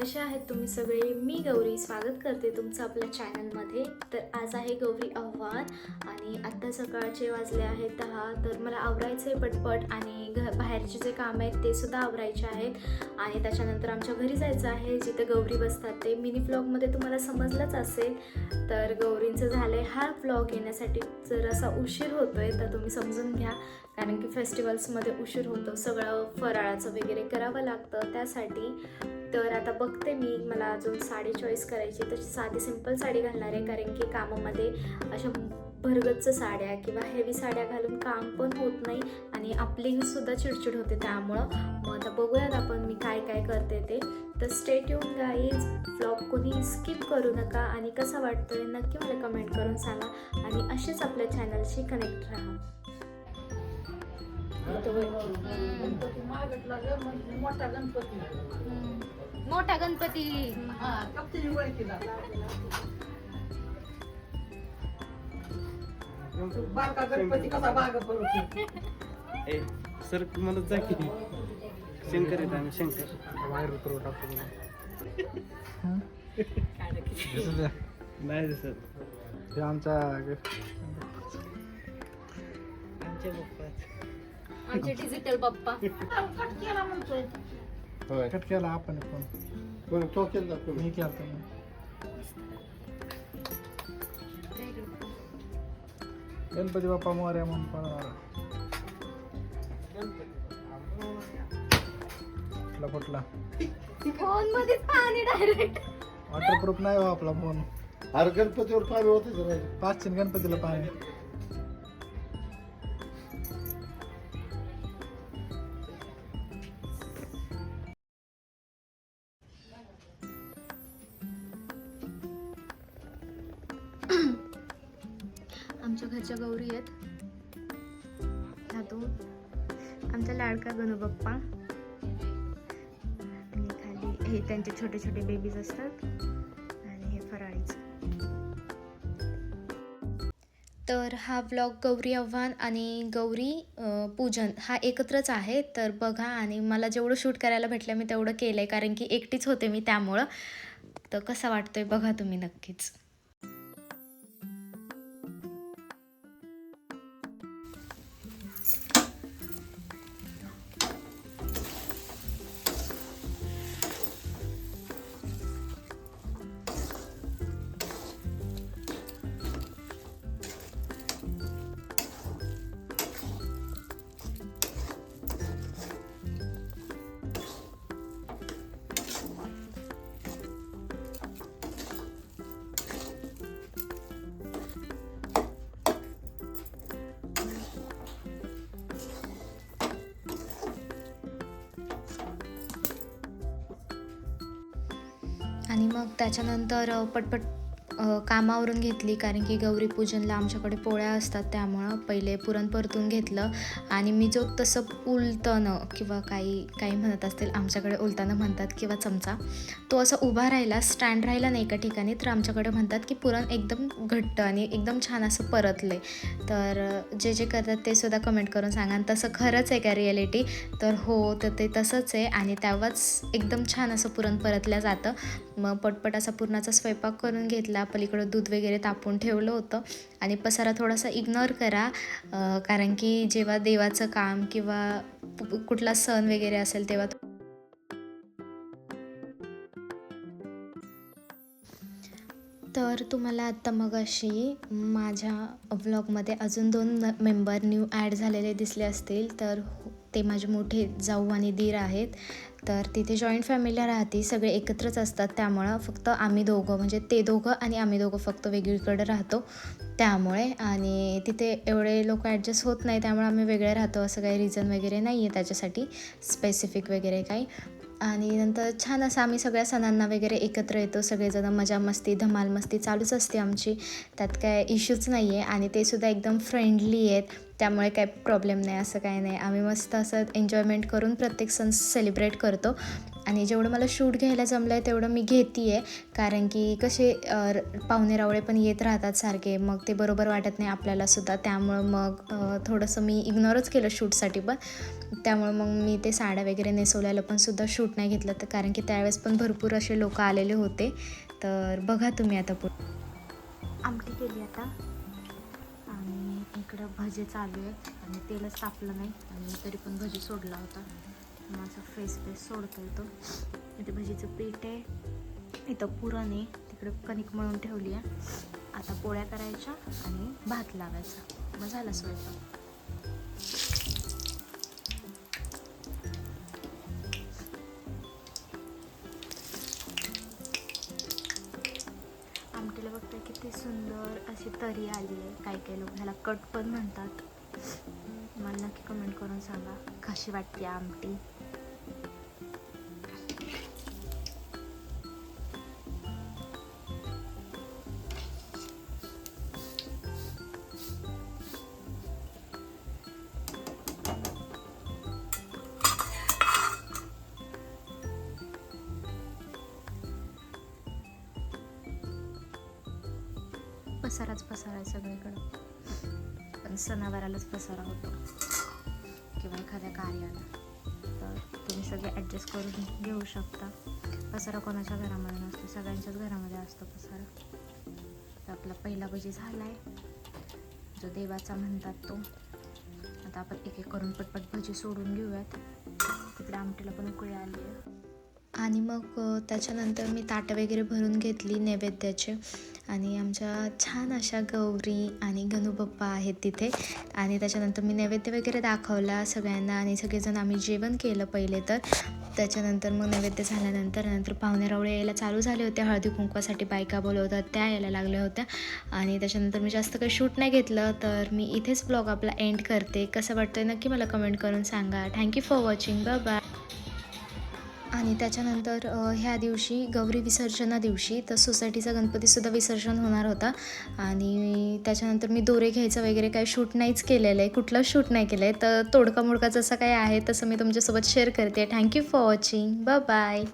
कसे आहेत तुम्ही सगळे? मी गौरी स्वागत करते तुमचं आपल्या चॅनलमध्ये तर आज आहे गौरी आव्हान आणि आत्ता सकाळचे वाजले आहेत दहा. तर मला आवरायचं आहे पटपट आणि घ बाहेरचे जे काम आहेत ते सुद्धा आवरायचे आहेत. आणि त्याच्यानंतर आमच्या घरी जायचं आहे. जिथे गौरी बसतात ते मिनी व्लॉगमध्ये तुम्हाला समजलंच असेल. तर गौरींचं झालं आहे हा व्लॉग येण्यासाठी जर असा उशीर आहे तर तुम्ही समजून घ्या. कारण की फेस्टिवल्समध्ये उशीर होतो सगळं फराळाचं वगैरे करावं लागतं. त्यासाठी तर आता बघते मी मला अजून साडी चॉईस करायची तशी साधी सिंपल साडी घालणार आहे कारण की कामामध्ये अशा भरगच्च साड्या किंवा हेवी साड्या घालून काम पण होत नाही आणि आपलीसुद्धा चिडचिड होते त्यामुळं. मग आता बघूयात आपण मी काय काय करते ते. तर स्टेट येऊन गाईज ब्लॉग कोणी स्किप करू नका आणि कसा वाटतोय नक्की मला कमेंट करून सांगा. आणि असेच आपल्या चॅनलशी कनेक्ट राहा. मोठा गणपती. मोठा गणपती हा कपतीने वळखीला बारका गणपती कसा बाग पडतो ए सर म्हणत जा की शंकर आहेत आम्ही शंकर. बाहेर उतरव टाकतो नाही दिसत हे आमचा आमच्या पप्पाच. आमचे डिजिटल बाप्पा कट केला म्हणतोय होय. कट केला आपण फोन कोण तो केला कोणी? मी केला तुम्ही गणपती बाप्पा मोर्या म्हणून पळणार फुटला फुटला फोन मध्येच पाणी डायरेक्ट वॉटरप्रूफ नाही हो आपला फोन अरे गणपतीवर पाणी होते जरा पाचशे गणपतीला पाणी. घरच्या गौरी आहेत. ह्या दोन आमचा लाडका गणू बाप्पा. आणि खाली हे त्यांचे छोटे छोटे बेबीज असतात. आणि हे फराळीचं. तर हा ब्लॉग गौरी आव्हान आणि गौरी पूजन हा एकत्रच आहे. तर बघा आणि मला जेवढं शूट करायला भेटलं मी तेवढं केलं आहे कारण की एकटीच होते मी त्यामुळं. तर कसा वाटतोय बघा तुम्ही नक्कीच. मग त्याच्यानंतर पटपट कामावरून घेतली कारण की गौरी पूजनला आमच्याकडे पोळ्या असतात त्यामुळं पहिले पुरण परतून घेतलं. आणि मी जो तसं उलतनं किंवा काही काही म्हणत असतील आमच्याकडे उलतानं म्हणतात किंवा चमचा तो असा उभा राहिला स्टँड राहिला नाही एका ठिकाणी तर आमच्याकडे म्हणतात की पुरण एकदम घट्ट आणि एकदम छान असं परतलं. आहे तर जे जे करतात ते सुद्धा कमेंट करून सांगा. तसं खरंच आहे का रिॲलिटी तर हो तर ते तसंच आहे. आणि तेव्हाच एकदम छान असं पुरण परतलं जातं. मग पटपट असा पुरणाचा स्वयंपाक करून घेतला. पलीकडं दूध वगैरे तापून ठेवलं होतं. आणि पसारा थोडासा इग्नोर करा कारण की जेव्हा देवाचं काम किंवा कुठला सण वगैरे असेल तेव्हा तर तुम्हाला आत्ता मग अशी माझ्या व्लॉगमध्ये अजून दोन मेंबर न्यू ॲड झालेले दिसले असतील तर हो- ते माझे मोठे जाऊ आणि दीर आहेत. तर तिथे जॉईंट फॅमिली राहते सगळे एकत्रच असतात. त्यामुळं फक्त आम्ही दोघं म्हणजे ते दोघं आणि आम्ही दोघं फक्त वेगळीकडे राहतो. त्यामुळे आणि तिथे एवढे लोक ॲडजस्ट होत नाही त्यामुळे आम्ही वेगळे राहतो. असं काही रिझन वगैरे नाही आहे त्याच्यासाठी स्पेसिफिक वगैरे काही. आणि नंतर छान असं आम्ही सगळ्या सणांना वगैरे एकत्र येतो. सगळेजण मजा मस्ती धमाल मस्ती चालूच असते आमची. त्यात काय इश्यूच नाही आहे आणि ते सुद्धा एकदम फ्रेंडली आहेत. त्यामुळे काही प्रॉब्लेम नाही असं काही नाही. आम्ही मस्त असं एन्जॉयमेंट करून प्रत्येक सण सेलिब्रेट करतो. आणि जेवढं मला शूट घ्यायला जमलं आहे तेवढं मी घेते आहे कारण की कसे पाहुणे रावळे पण येत राहतात सारखे मग ते बरोबर वाटत नाही आपल्यालासुद्धा त्यामुळं मग थोडंसं मी इग्नोरच केलं शूटसाठी पण. त्यामुळं मग मी ते साड्या वगैरे नेसवल्याला पण सुद्धा शूट नाही घेतलं तर कारण की त्यावेळेस पण भरपूर असे लोक आलेले होते. तर बघा तुम्ही आता पुढे. आमटी केली आता. इकडं भजे चालू आहे आणि तेलच तापलं नाही आणि तरी पण भजी सोडला होता. माझा फेस फेस सोडतो येतो इथे भजीचं पीठ आहे. इथं पुरण आहे. तिकडे कणिक मळून ठेवली आहे. आता पोळ्या करायच्या आणि भात लावायचा. मग झाला स्वयंपाक. अशी तरी आली आहे. काही काही लोक ह्याला कट पण म्हणतात. मला नक्की कमेंट करून सांगा. कशी वाटते आमटी? पसाराच पसारा आहे सगळीकडं. पण सणावारालाच पसारा होतो. किंवा एखाद्या कार्याला. तर तुम्ही सगळे ॲडजस्ट करून घेऊ शकता. पसारा कोणाच्या घरामध्ये नसतो. सगळ्यांच्याच घरामध्ये असतो पसारा. तर आपला पहिला भजी झाला आहे जो देवाचा म्हणतात तो. आता आपण एक एक करून पटपट भजी सोडून घेऊयात. तिकडे आमटीला पण उकळी आली आहे. आणि मग त्याच्यानंतर मी ताटं वगैरे भरून घेतली नैवेद्याचे. आणि आमच्या छान अशा गौरी आणि गणूबाप्पा आहेत तिथे. आणि त्याच्यानंतर मी नैवेद्य वगैरे दाखवला सगळ्यांना आणि सगळेजण आम्ही जेवण केलं पहिले तर. त्याच्यानंतर मग नैवेद्य झाल्यानंतर नंतर पाहुणे रावळे यायला चालू झाले होते. हळदी कुंकवासाठी बायका बोलवतात त्या यायला लागल्या होत्या. आणि त्याच्यानंतर मी जास्त काही शूट नाही घेतलं तर मी इथेच ब्लॉग आपला एंड करते. कसं वाटतं नक्की मला कमेंट करून सांगा. Thank you for watching. Bye. आणि त्याच्यानंतर ह्या दिवशी गौरी विसर्जना दिवशी तर सोसायटीचा गणपतीसुद्धा विसर्जन होणार होता. आणि त्याच्यानंतर मी दोरे घ्यायचं वगैरे काही शूट नाहीच केलेलं आहे. कुठलंच शूट नाही केलं आहे. तर तोडका मोडका जसं काही आहे तसं मी तुमच्यासोबत शेअर करते. Thank you for watching bye bye